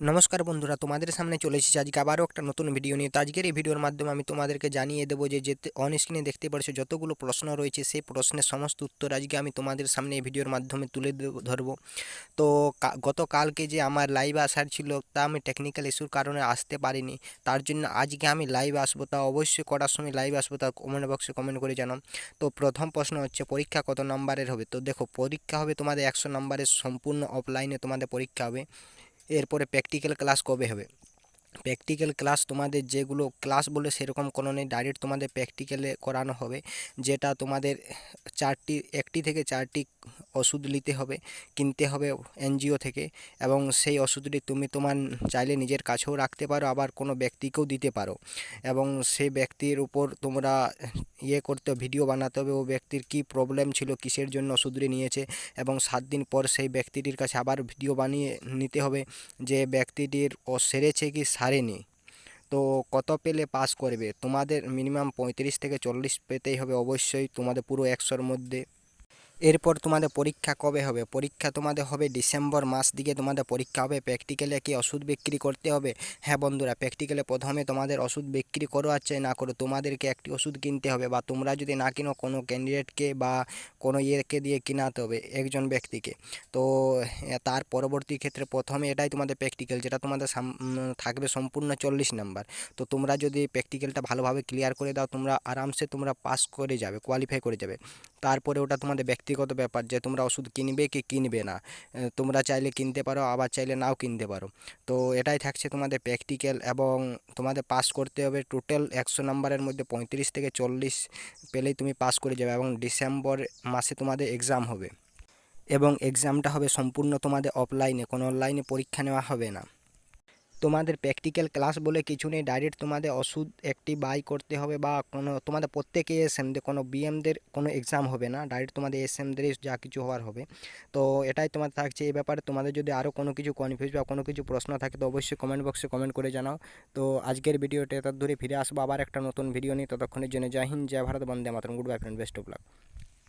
নমস্কার বন্ধুরা, তোমাদের সামনে চলে এসেছি। আজকে আবারও একটা নতুন ভিডিও নিয়ে। তো আজকের এই ভিডিওর মাধ্যমে আমি তোমাদেরকে জানিয়ে দেবো যে, যেতে অন স্ক্রিনে দেখতে পারছ যতগুলো প্রশ্ন রয়েছে, সেই প্রশ্নের সমস্ত উত্তর আজকে আমি তোমাদের সামনে এই ভিডিওর মাধ্যমে তুলে ধরবো। তো গতকালকে যে আমার লাইভ আসার ছিল, তা আমি টেকনিক্যাল ইস্যুর কারণে আসতে পারিনি। তার জন্য আজকে আমি লাইভ আসব, তা অবশ্যই কটার সময় লাইভ আসব, তা কমেন্ট বক্সে কমেন্ট করে জানাও। তো প্রথম প্রশ্ন হচ্ছে, পরীক্ষা কত নম্বরের হবে? তো দেখো, পরীক্ষা হবে তোমাদের একশো নম্বরের, সম্পূর্ণ অফলাইনে তোমাদের পরীক্ষা হবে। এরপরে প্র্যাকটিক্যাল ক্লাস কবে হবে? প্র্যাকটিক্যাল ক্লাস তোমাদের যেগুলো ক্লাস বলে সেরকম কোনো নেই ডাইরেক্ট তোমাদের প্র্যাকটিক্যালে করানো হবে, যেটা তোমাদের চারটি, একটি থেকে চারটি ওষুধ নিতে হবে, কিনতে হবে এনজিও থেকে, এবং সেই ওষুধটি তুমি তোমার চাইলে নিজের কাছেও রাখতে পারো, আবার কোনো ব্যক্তিকেও দিতে পারো, এবং সেই ব্যক্তির উপর তোমরা ইয়ে করতে ভিডিও বানাতে হবে, ও ব্যক্তির কি প্রবলেম ছিল, কিসের জন্য শুধরে নিয়েছে এবং সাত দিন পর সেই ব্যক্তিটির কাছে আবার ভিডিও বানিয়ে নিতে হবে যে ব্যক্তিটির ও সেরেছে কি সারেনি। তো কত পেলে পাস করবে? তোমাদের মিনিমাম পঁয়ত্রিশ থেকে চল্লিশ পেতেই হবে, অবশ্যই তোমাদের পুরো একশোর মধ্যে। এরপর তোমাদের পরীক্ষা কবে হবে? পরীক্ষা তোমাদের হবে ডিসেম্বর মাস দিকে তোমাদের পরীক্ষা হবে। প্র্যাকটিক্যালে কি ওষুধ বিক্রি করতে হবে? হ্যাঁ বন্ধুরা, প্র্যাকটিক্যালে প্রথমে তোমাদের ওষুধ বিক্রি করো আর চাই না করো। তোমাদেরকে একটি ওষুধ কিনতে হবে বা তোমরা যদি না কিনো কোনো ক্যান্ডিডেটকে বা কোনো ইয়েকে দিয়ে কিনাতে হবে একজন ব্যক্তিকে। তো তার পরবর্তী ক্ষেত্রে প্রথমে এটাই তোমাদের প্র্যাকটিক্যাল যেটা তোমাদের থাকবে সম্পূর্ণ চল্লিশ নাম্বার। তো তোমরা যদি প্র্যাকটিক্যালটা ভালোভাবে ক্লিয়ার করে দাও, তোমরা আরামসে তোমরা পাস করে যাবে, কোয়ালিফাই করে যাবে। তারপরে ওটা তোমাদের ব্যক্তিগত ব্যাপার যে তোমরা ওষুধ কিনবে কি কিনবে না। তোমরা চাইলে কিনতে পারো, আবার চাইলে নাও কিনতে পারো। তো এটাই থাকছে তোমাদের প্র্যাকটিক্যাল এবং তোমাদের পাস করতে হবে টোটাল একশো নাম্বারের মধ্যে পঁয়ত্রিশ থেকে চল্লিশ পেলেই তুমি পাস করে যাবে এবং ডিসেম্বর মাসে তোমাদের এক্সাম হবে। এবং এক্সামটা হবে সম্পূর্ণ তোমাদের অফলাইনে কোনো অনলাইনে পরীক্ষা নেওয়া হবে না। তোমাদের প্র্যাকটিক্যাল ক্লাস বলে কিছু নেই। ডাইরেক্ট তোমাদের ওষুধ একটি বাই করতে হবে বা কোনো, তোমাদের প্রত্যেকে এসএমদের কোনো বিএমদের কোনো এক্সাম হবে না। ডাইরেক্ট তোমাদের এসএমদেরই যা কিছু হওয়ার হবে। তো এটাই তোমার থাকছে। এই ব্যাপারে তোমাদের যদি আরও কোনো কিছু কনফিউজ বা কোনো কিছু প্রশ্ন থাকে, তো অবশ্যই কমেন্ট বক্সে কমেন্ট করে জানাও। তো আজকের ভিডিওটা এত ধরে ফিরে আসব। আবার একটা নতুন ভিডিও নিয়ে। ততক্ষণের জন্য জয় হিন্দ, জয় ভারত, বন্দে মাতরম। Good bye friend best of luck